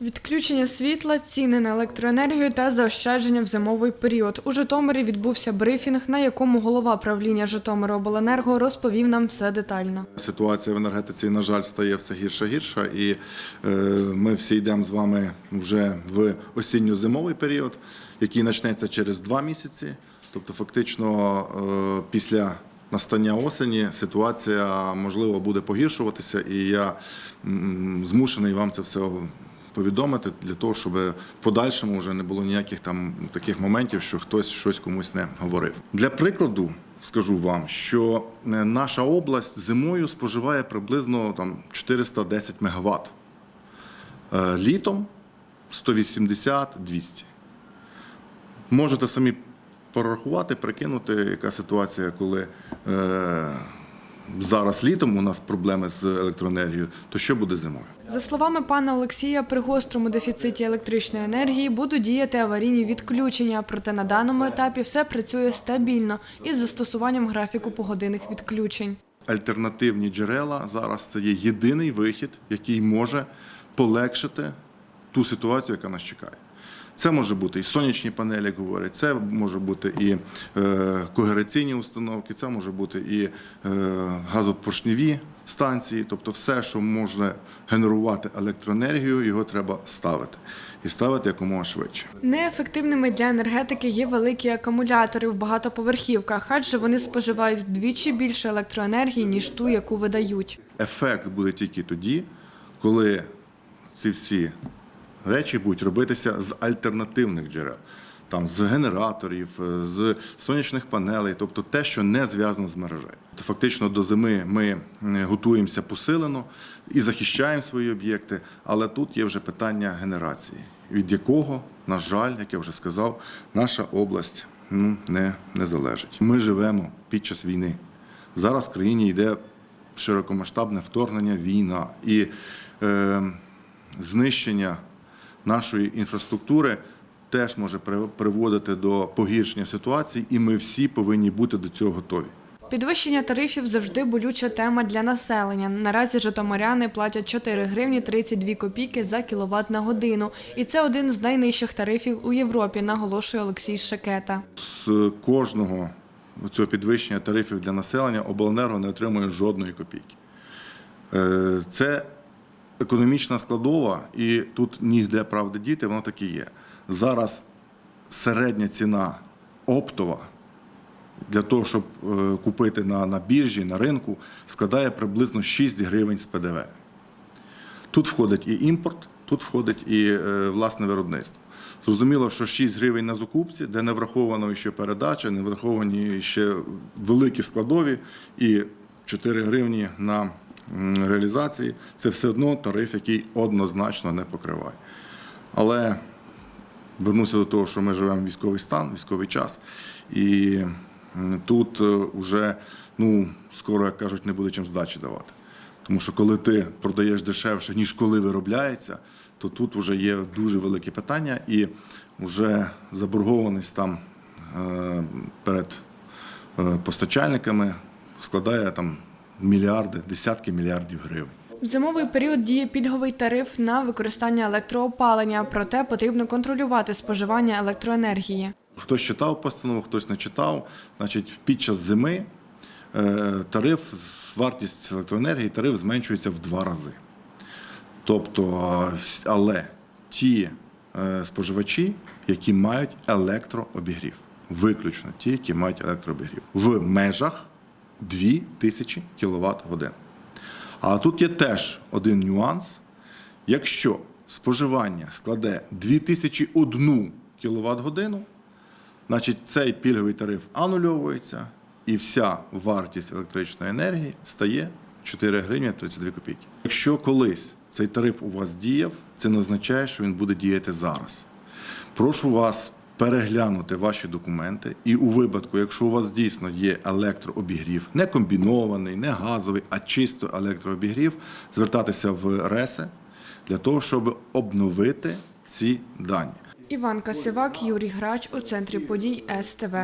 Відключення світла, ціни на електроенергію та заощадження в зимовий період. У Житомирі відбувся брифінг, на якому голова правління Житомиробленерго розповів нам все детально. Ситуація в енергетиці, на жаль, стає все гірша гірша, і е, ми всі йдемо з вами вже в осінньо-зимовий період, який почнеться через два місяці. Тобто, фактично, е, після настання осені ситуація можливо буде погіршуватися, і я змушений вам це все повідомити для того, щоб в подальшому вже не було ніяких там таких моментів, що хтось щось комусь не говорив. Для прикладу скажу вам, що е, наша область зимою споживає приблизно там 410 МВт. Е, Літом 180-200. Можете самі порахувати, прикинути, яка ситуація, коли е, зараз літом у нас проблеми з електроенергією, то що буде зимою? За словами пана Олексія, при гострому дефіциті електричної енергії будуть діяти аварійні відключення, проте на даному етапі все працює стабільно із застосуванням графіку погодинних відключень. альтернативні джерела зараз це є єдиний вихід, який може полегшити ту ситуацію, яка нас чекає. Це може бути і сонячні панелі, як говорять, це може бути і е, когераційні установки, це може бути і е, газопоршневі станції, тобто все, що може генерувати електроенергію, його треба ставити. І ставити якомога швидше. Неефективними для енергетики є великі акумулятори в багатоповерхівках, адже вони споживають вдвічі більше електроенергії, ніж ту, яку видають. Ефект буде тільки тоді, коли ці всі речі будуть робитися з альтернативних джерел. Там з генераторів, е, з сонячних панелей, тобто те, що не зв'язано з мережею. Фактично до зими ми е, готуємося посилено і захищаємо свої об'єкти, але тут є вже питання генерації, від якого, на жаль, як я вже сказав, наша область ну, не, не залежить. Ми живемо під час війни. Зараз в країні йде широкомасштабне вторгнення, війна і е, знищення нашої інфраструктури теж може приводити до погіршення ситуації, і ми всі повинні бути до цього готові. Підвищення тарифів завжди болюча тема для населення. Наразі житомиряни платять 4 гривні 32 копійки за кіловат на годину. І це один з найнижчих тарифів у Європі, наголошує Олексій Шакета. З кожного цього підвищення тарифів для населення обленерго не отримує жодної копійки. Е, Це економічна складова, і тут ніде правди діти, воно так і є. Зараз середня ціна оптова для того, щоб е, купити на, на біржі, на ринку, складає приблизно 6 гривень з ПДВ. Тут входить і імпорт, тут входить і е, власне виробництво. Зрозуміло, що 6 гривень на закупці, де не враховано ще передача, не враховані ще великі складові, і 4 гривні на реалізації це все одно тариф, який однозначно не покриває. Але вернуся до того, що ми живемо в військовий стан, військовий час, і тут вже ну, скоро, як кажуть, не буде чим здачі давати. Тому що коли ти продаєш дешевше, ніж коли виробляється, то тут вже є дуже велике питання, і вже заборгованість там е, перед е, постачальниками складає там мільярди, десятки мільярдів гривень. В зимовий період діє пільговий тариф на використання електроопалення, проте потрібно контролювати споживання електроенергії. Хтось читав постанову, хтось не читав. Значить, під час зими е, тариф, вартість електроенергії, тариф зменшується в два рази. Тобто, але ті е, споживачі, які мають електрообігрів, виключно ті, які мають електрообігрів, в межах 2000 кВт годин. А тут є теж один нюанс. Якщо споживання складе 2001 кВт годину, значить цей пільговий тариф анульовується, і вся вартість електричної енергії стає 4 гривні 32 копійки. Якщо колись цей тариф у вас діяв, це не означає, що він буде діяти зараз. Прошу вас переглянути ваші документи, і у випадку, якщо у вас дійсно є електрообігрів, не комбінований, не газовий, а чисто електрообігрів, звертатися в РЕСЕ для того, щоб обновити ці дані. Іван Касивак, Юрій Грач у центрі подій СТВ.